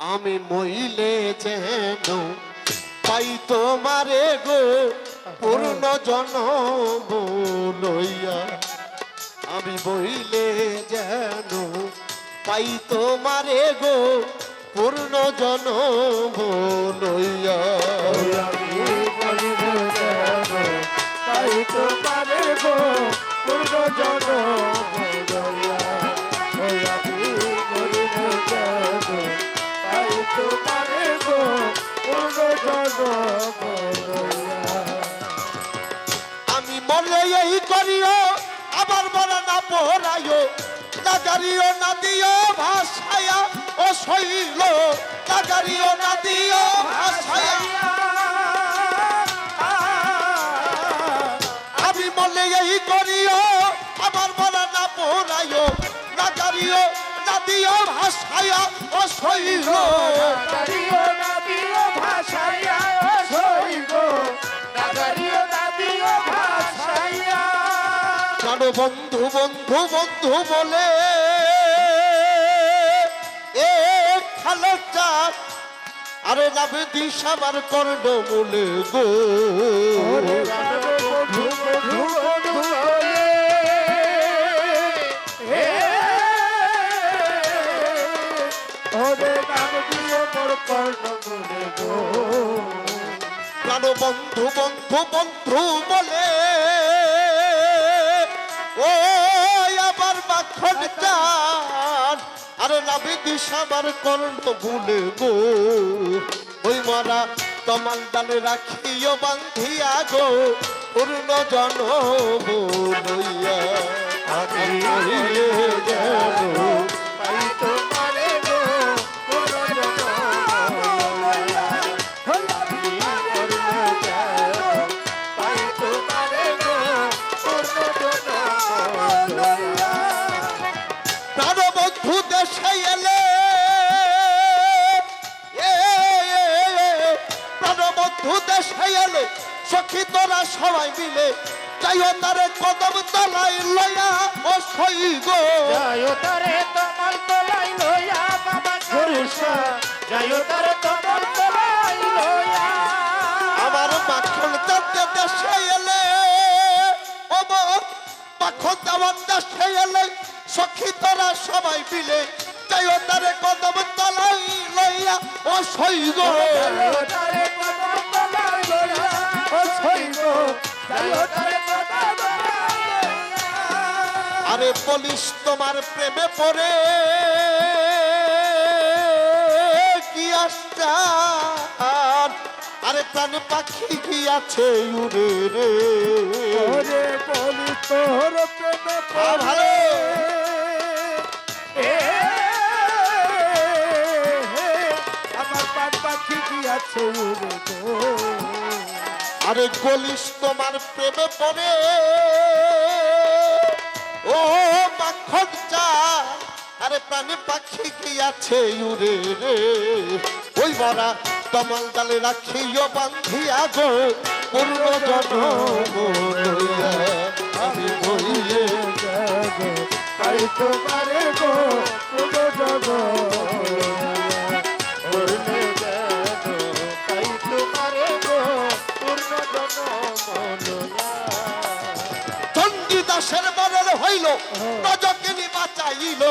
আমি মইলে যেন পাই তোমারে গো, পূর্ণ জন লইয়া। আমি বইলে যেন পাই তোমারে গো, পূর্ণ জন লইয়া। তাই তোমারে গো, পূর্ণ জন এই আবার বলা না পড়াইও নাগারিও না দিও, ভাষায়া ও শৈল। নাগারিও না দিও, ভাষায়া। আমি মরলে এই করিও আবার বলা না পড়াইও নাগারিও না দিও, ভাষায়া ও শৈল। বন্ধু বন্ধু বন্ধু বলে এ খালো চাপ আরে নাবে দিস আমার কর্ণ বলে গো। বন্ধু বন্ধু বন্ধু বলে ও আবার মাখন চান। আরে নাবে আমার কর্ণ ভুলে গো। ওই মারা তমাল ডালে রাখিও বান্ধিয়া গো। পূর্ণ জন বলইয়া আমি দেশে এলে। এ, এ, এ, প্রাণ বন্ধু দেশে এলে সখী তোরা সবাই মিলে। যাইও তারে কদম তলাই লয়া ও সই গো। যায়ো তারে তোমার তলাই লইয়া বাবা সরুষা যায়ো তারে তোমার তলাই লইয়া আমার মাখন চাঁদে দেশে এলে। ও মাখন দেওয়ার দেশে এলে সখী তোরা সবাই মিলে যাইও তারে কদম তলাই লইয়া ও সই গো। তারে তোমার তলাই লইয়া ও তারে আরে বলিস তোমার প্রেমে পড়ে কি আস্তার আরে প্রাণ পাখি কি আছে উড়ে রে। ওরে বলি তোর প্রেমে আ পাখি কি আছে উড়ে গো। আরে বলিস তোমার প্রেমে পড়ে। ও মাখন চা আরে প্রাণ পাখি কি আছে উড়ে রে? ওই বরা কমল ডালে রাখিও বান্ধিয়া গো পূর্ণ জন আমি বইলে তাই তোমারে চন্ডী দাসের মরণ হইল নজকিনি বাঁচাইল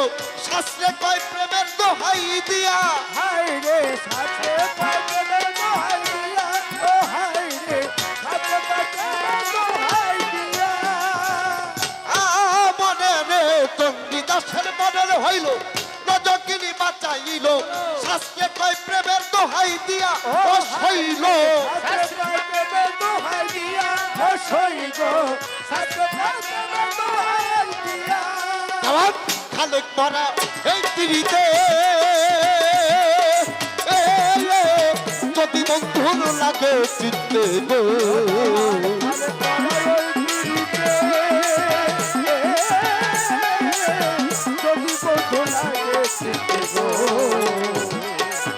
শাস্ত্রে কয় প্রেমের দোহাই দিয়া। হাই রে সাথে পাগলে দোহাই দিয়া ও হাই রে দোহাই দিয়া। আ মনে রে চন্ডী দাসের মরণ হইল নজকিনি বাঁচাইল শাস্ত্রে কয় প্রেমের দোহাই দিয়া। ও শৈল খালেক মারা এই তিরিতে যদি বন্ধুর লাগে চিনতে গো।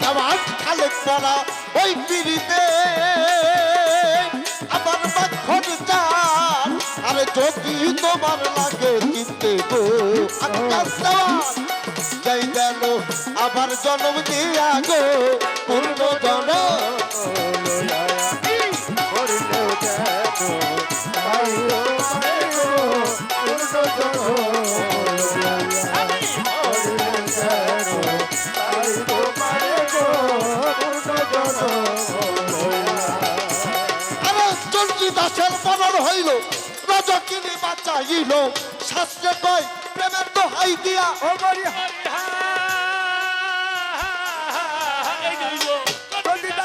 আমার খালেক পড়া ওই পিড়িতে। আমার মাখন চান আরে যদি তোমার লাগে কিনতে গো। দেওয়া যাই গেল আবার জন্ম দিয়া গো, পূর্ণ জনম। দাসের মরণ হইল রজকিনী বাঁচাইল, শাস্ত্রে কয় প্রেমের দোহাই দিয়া ও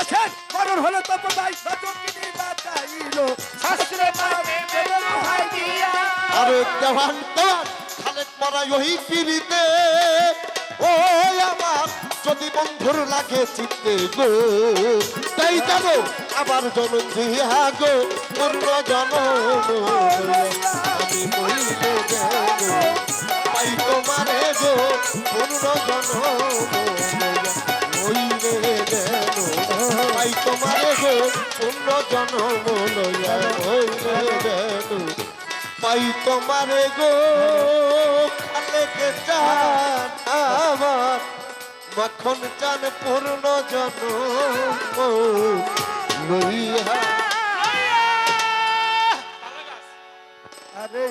আছেন মরণ হলো তপদাই সচকিনী বাঁচাইল? শাস্ত্রে পাবে বেদন হাই দিয়া। আরে দেওয়ান দেওয়ান খালেক মরাই ওই পিড়িতে। ও আমার যদি বন্ধুর লাগে চিত্তে গো তাই জানো আবার জনম দিয়া গো পূর্ণ জনম। আমি যাব চাই তোমারে গো পুনর্জন ওই রে দেন চাই তোমারে গো পুনর্জন বলয়া ওই রে দেন পাই তোমারে গো আমার, মাখন চান পূর্ণ জন আরে